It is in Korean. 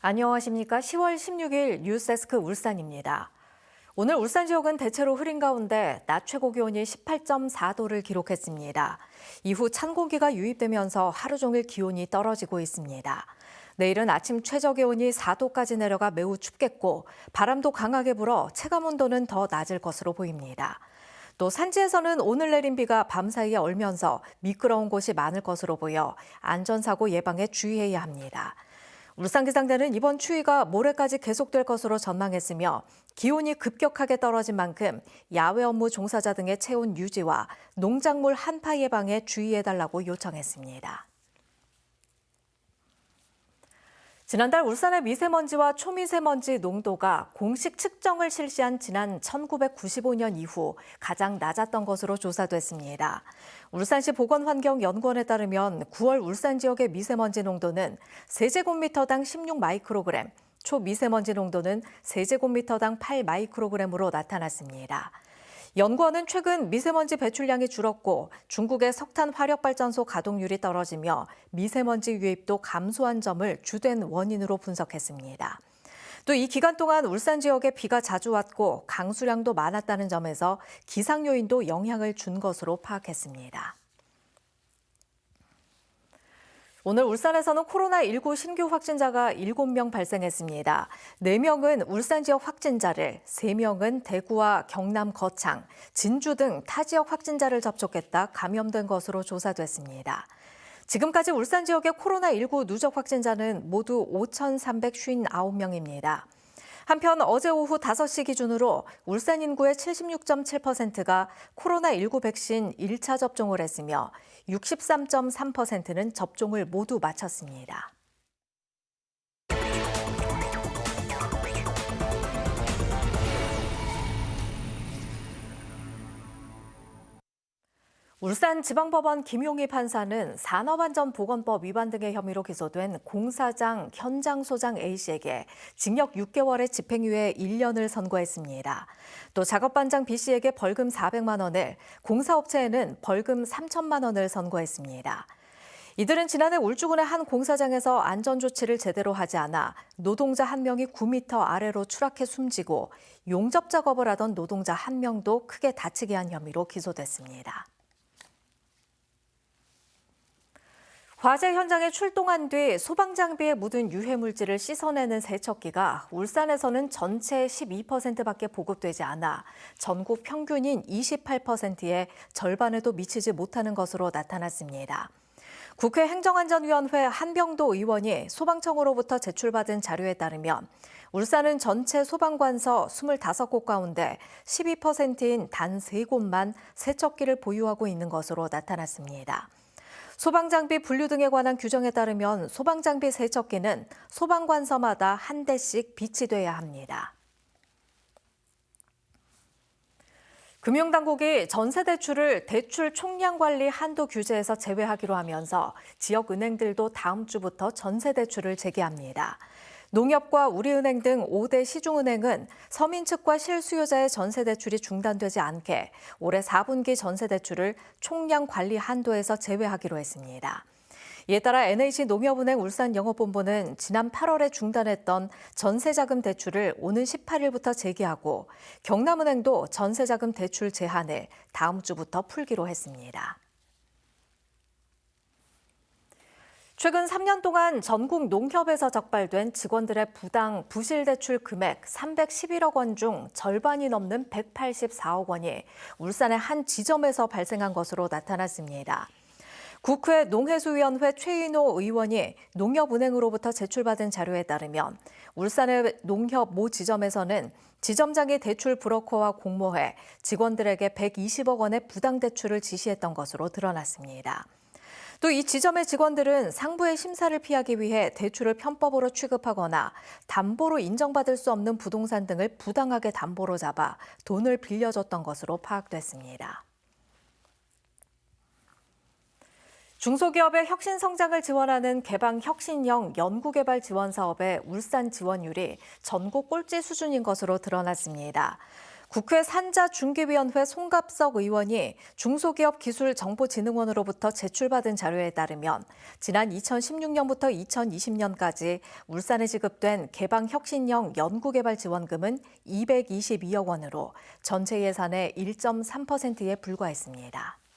안녕하십니까. 10월 16일 뉴스데스크 울산입니다. 오늘 울산 지역은 대체로 흐린 가운데 낮 최고 기온이 18.4도를 기록했습니다. 이후 찬 공기가 유입되면서 하루 종일 기온이 떨어지고 있습니다. 내일은 아침 최저 기온이 4도까지 내려가 매우 춥겠고 바람도 강하게 불어 체감 온도는 더 낮을 것으로 보입니다. 또 산지에서는 오늘 내린 비가 밤사이에 얼면서 미끄러운 곳이 많을 것으로 보여 안전사고 예방에 주의해야 합니다. 울산 기상대는 이번 추위가 모레까지 계속될 것으로 전망했으며 기온이 급격하게 떨어진 만큼 야외 업무 종사자 등의 체온 유지와 농작물 한파 예방에 주의해달라고 요청했습니다. 지난달 울산의 미세먼지와 초미세먼지 농도가 공식 측정을 실시한 지난 1995년 이후 가장 낮았던 것으로 조사됐습니다. 울산시 보건환경연구원에 따르면 9월 울산 지역의 미세먼지 농도는 세제곱미터당 16 마이크로그램, 초미세먼지 농도는 세제곱미터당 8 마이크로그램으로 나타났습니다. 연구원은 최근 미세먼지 배출량이 줄었고 중국의 석탄 화력 발전소 가동률이 떨어지며 미세먼지 유입도 감소한 점을 주된 원인으로 분석했습니다. 또 이 기간 동안 울산 지역에 비가 자주 왔고 강수량도 많았다는 점에서 기상 요인도 영향을 준 것으로 파악했습니다. 오늘 울산에서는 코로나19 신규 확진자가 7명 발생했습니다. 4명은 울산 지역 확진자를, 3명은 대구와 경남 거창, 진주 등 타 지역 확진자를 접촉했다 감염된 것으로 조사됐습니다. 지금까지 울산 지역의 코로나19 누적 확진자는 모두 5,359명입니다. 한편 어제 오후 5시 기준으로 울산 인구의 76.7%가 코로나19 백신 1차 접종을 했으며 63.3%는 접종을 모두 마쳤습니다. 울산지방법원 김용희 판사는 산업안전보건법 위반 등의 혐의로 기소된 공사장 현장소장 A씨에게 징역 6개월의 집행유예 1년을 선고했습니다. 또 작업반장 B씨에게 벌금 400만 원을, 공사업체에는 벌금 3천만 원을 선고했습니다. 이들은 지난해 울주군의 한 공사장에서 안전조치를 제대로 하지 않아 노동자 한 명이 9m 아래로 추락해 숨지고 용접 작업을 하던 노동자 한 명도 크게 다치게 한 혐의로 기소됐습니다. 화재 현장에 출동한 뒤 소방 장비에 묻은 유해 물질을 씻어내는 세척기가 울산에서는 전체의 12%밖에 보급되지 않아 전국 평균인 28%의 절반에도 미치지 못하는 것으로 나타났습니다. 국회 행정안전위원회 한병도 의원이 소방청으로부터 제출받은 자료에 따르면 울산은 전체 소방관서 25곳 가운데 12%인 단 3곳만 세척기를 보유하고 있는 것으로 나타났습니다. 소방장비 분류 등에 관한 규정에 따르면 소방장비 세척기는 소방관서마다 한 대씩 비치돼야 합니다. 금융당국이 전세대출을 대출 총량 관리 한도 규제에서 제외하기로 하면서 지역 은행들도 다음 주부터 전세대출을 재개합니다. 농협과 우리은행 등 5대 시중은행은 서민 측과 실수요자의 전세 대출이 중단되지 않게 올해 4분기 전세 대출을 총량 관리 한도에서 제외하기로 했습니다. 이에 따라 NH농협은행 울산 영업본부는 지난 8월에 중단했던 전세자금 대출을 오는 18일부터 재개하고 경남은행도 전세자금 대출 제한을 다음 주부터 풀기로 했습니다. 최근 3년 동안 전국 농협에서 적발된 직원들의 부당 부실 대출 금액 311억 원 중 절반이 넘는 184억 원이 울산의 한 지점에서 발생한 것으로 나타났습니다. 국회 농해수위원회 최인호 의원이 농협은행으로부터 제출받은 자료에 따르면 울산의 농협 모 지점에서는 지점장이 대출 브로커와 공모해 직원들에게 120억 원의 부당 대출을 지시했던 것으로 드러났습니다. 또 이 지점의 직원들은 상부의 심사를 피하기 위해 대출을 편법으로 취급하거나 담보로 인정받을 수 없는 부동산 등을 부당하게 담보로 잡아 돈을 빌려줬던 것으로 파악됐습니다. 중소기업의 혁신 성장을 지원하는 개방 혁신형 연구개발 지원 사업의 울산 지원율이 전국 꼴찌 수준인 것으로 드러났습니다. 국회 산자중개위원회 송갑석 의원이 중소기업기술정보진흥원으로부터 제출받은 자료에 따르면 지난 2016년부터 2020년까지 울산에 지급된 개방혁신형 연구개발 지원금은 222억 원으로 전체 예산의 1.3%에 불과했습니다.